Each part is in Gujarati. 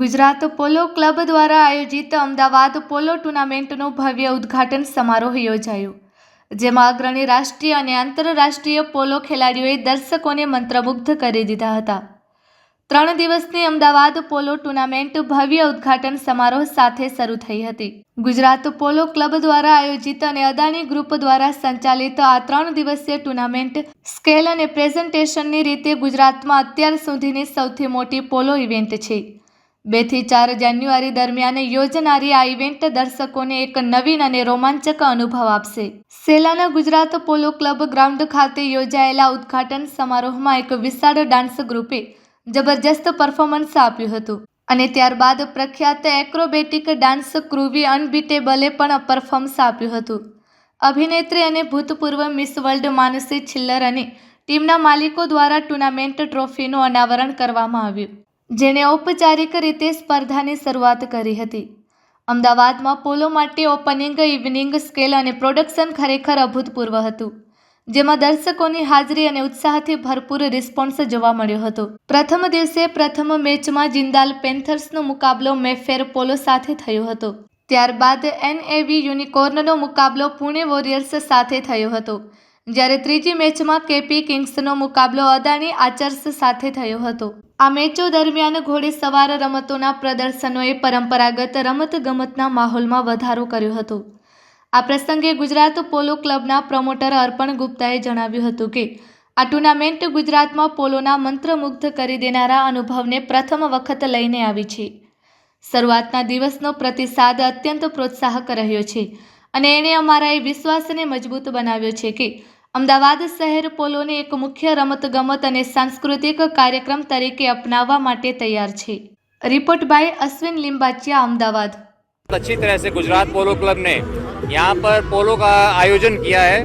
ગુજરાત પોલો ક્લબ દ્વારા આયોજિત અમદાવાદ પોલો ટુર્નામેન્ટનો ભવ્ય ઉદ્ઘાટન સમારોહ યોજાયો, જેમાં અગ્રણી રાષ્ટ્રીય અને આંતરરાષ્ટ્રીય પોલો ખેલાડીઓએ દર્શકોને મંત્રમુગ્ધ કરી દીધા હતા. ત્રણ દિવસની અમદાવાદ પોલો ટુર્નામેન્ટ ભવ્ય ઉદ્ઘાટન સમારોહ સાથે શરૂ થઈ હતી. ગુજરાત પોલો ક્લબ દ્વારા આયોજિત અને અદાણી ગ્રુપ દ્વારા સંચાલિત આ ત્રણ દિવસીય ટુર્નામેન્ટ સ્કેલ અને પ્રેઝન્ટેશનની રીતે ગુજરાતમાં અત્યાર સુધીની સૌથી મોટી પોલો ઇવેન્ટ છે. બેથી ચાર જાન્યુઆરી દરમિયાન યોજનારી આ ઇવેન્ટ દર્શકોને એક નવીન અને રોમાંચક અનુભવ આપશે. સેલાના ગુજરાત પોલો ક્લબ ગ્રાઉન્ડ ખાતે યોજાયેલા ઉદ્ઘાટન સમારોહમાં એક વિશાળ ડાન્સ ગ્રુપે જબરજસ્ત પરફોર્મન્સ આપ્યું હતું અને ત્યારબાદ પ્રખ્યાત એક્રોબેટિક ડાન્સ ક્રુવી અનબીટેબલે પણ પરફોર્મન્સ આપ્યું હતું. અભિનેત્રી અને ભૂતપૂર્વ મિસ વર્લ્ડ માનસી છિલ્લર અને ટીમના માલિકો દ્વારા ટુર્નામેન્ટ ટ્રોફીનું અનાવરણ કરવામાં આવ્યું. જેણે ઔપચારિક રીતે સ્પર્ધાની શરૂઆત કરી હતી. અમદાવાદમાં પોલો માટે ઓપનિંગ ઇવનિંગ સ્કેલ અને પ્રોડક્શન ખરેખર અભૂતપૂર્વ હતું, જેમાં દર્શકોની હાજરી અને ઉત્સાહથી ભરપૂર રિસ્પોન્સ જોવા મળ્યો હતો. પ્રથમ દિવસે પ્રથમ મેચમાં જિંદાલ પેન્થર્સનો મુકાબલો મેફેર પોલો સાથે થયો હતો. ત્યારબાદ એનએવી યુનિકોર્નનો મુકાબલો પુણે વોરિયર્સ સાથે થયો હતો, જ્યારે ત્રીજી મેચમાં કેપી કિંગ્સનો મુકાબલો અદાણી આચર્સ સાથે થયો હતો. આ મેચો દરમિયાન ઘોડેસવાર રમતોના પ્રદર્શનોએ પરંપરાગત રમતગમતના માહોલમાં વધારો કર્યો હતો. આ પ્રસંગે ગુજરાત પોલો ક્લબના પ્રમોટર અર્પણ ગુપ્તાએ જણાવ્યું હતું કે, આ ટુર્નામેન્ટ ગુજરાતમાં પોલોના મંત્રમુગ્ધ કરી દેનારા અનુભવને પ્રથમ વખત લઈને આવી છે. શરૂઆતના દિવસનો પ્રતિસાદ અત્યંત પ્રોત્સાહક રહ્યો છે અને એણે અમારા એ વિશ્વાસને મજબૂત બનાવ્યો છે કે અમદાવાદ શહેર પોલોને એક મુખ્ય રમતગમત અને સાંસ્કૃતિક કાર્યક્રમ તરીકે અપનાવવા માટે તૈયાર છે રિપોર્ટ બાય અશ્વિન લિંબાચિયા અમદાવાદ अच्छी तरह से गुजरात पोलो क्लब ने यहाँ पर पोलो का आयोजन किया है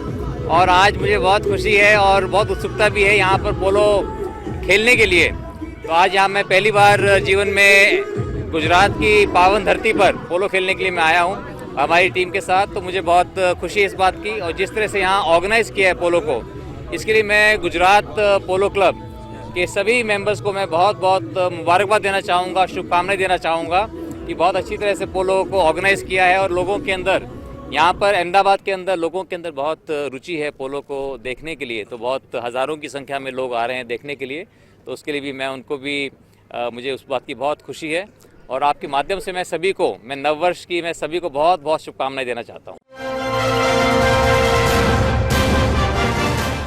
और आज मुझे बहुत खुशी है और बहुत उत्सुकता भी है यहाँ पर पोलो खेलने के लिए तो आज यहाँ मैं पहली बार जीवन में गुजरात की पावन धरती पर पोलो खेलने के लिए मैं आया हूँ हमारी टीम के साथ तो मुझे बहुत खुशी इस बात की। और जिस तरह से यहाँ ऑर्गेनाइज किया है पोलो को इसके लिए मैं गुजरात पोलो क्लब के सभी मेंबर्स को मैं बहुत बहुत मुबारकबाद देना चाहूँगा शुभकामनाएँ देना चाहूँगा कि बहुत अच्छी तरह से पोलो को ऑर्गेनाइज किया है और लोगों के अंदर यहाँ पर अहमदाबाद के अंदर लोगों के अंदर बहुत रुचि है पोलो को देखने के लिए। तो बहुत हज़ारों की संख्या में लोग आ रहे हैं देखने के लिए तो उसके लिए भी मैं उनको भी अ, मुझे उस बात की बहुत खुशी है। और आपके माध्यम से मैं सभी को मैं नववर्ष की मैं सभी को बहुत बहुत शुभकामनाएं देना चाहता हूँ